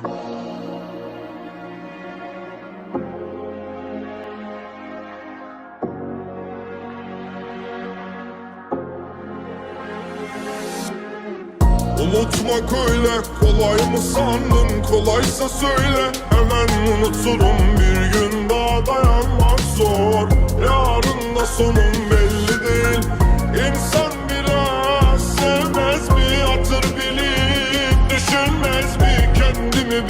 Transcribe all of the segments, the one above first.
Unutmak öyle kolay mı sandın? Kolaysa söyle. Hemen unuturum. Bir gün daha dayanmak zor. Yarın da sonun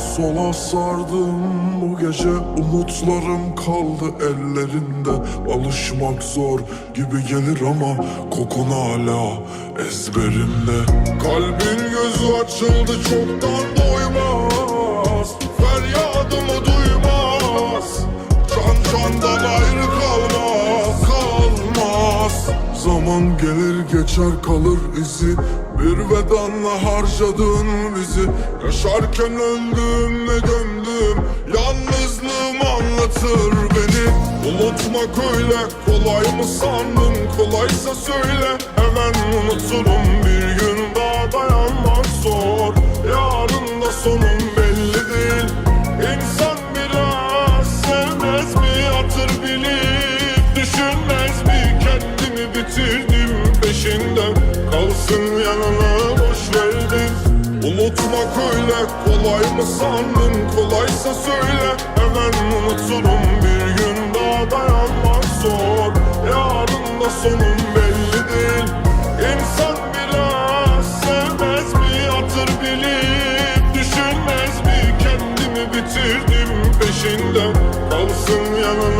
sola sardım. Bu gece Umutlarım kaldı ellerinde. Alışmak zor gibi gelir ama Kokun hala ezberimde. Kalbin gözü açıldı çoktan Zaman gelir geçer kalır izi. Bir vedanla harcadın bizi. Yaşarken öldüm ve gömdüm. Yalnızlığım anlatır beni. Unutmak öyle kolay mı sandın? Kolaysa söyle hemen unuturum Bir Baktın yanına boş verdin Unutmak öyle kolay mı sandın? Kolaysa söyle. Hemen unuturum Bir gün daha dayanmak zor. Yarın da sonum belli değil. İnsan biraz sevmez mi hatır bilip Düşünmez mi kendimi bitirdim peşinden. Kalsın yanına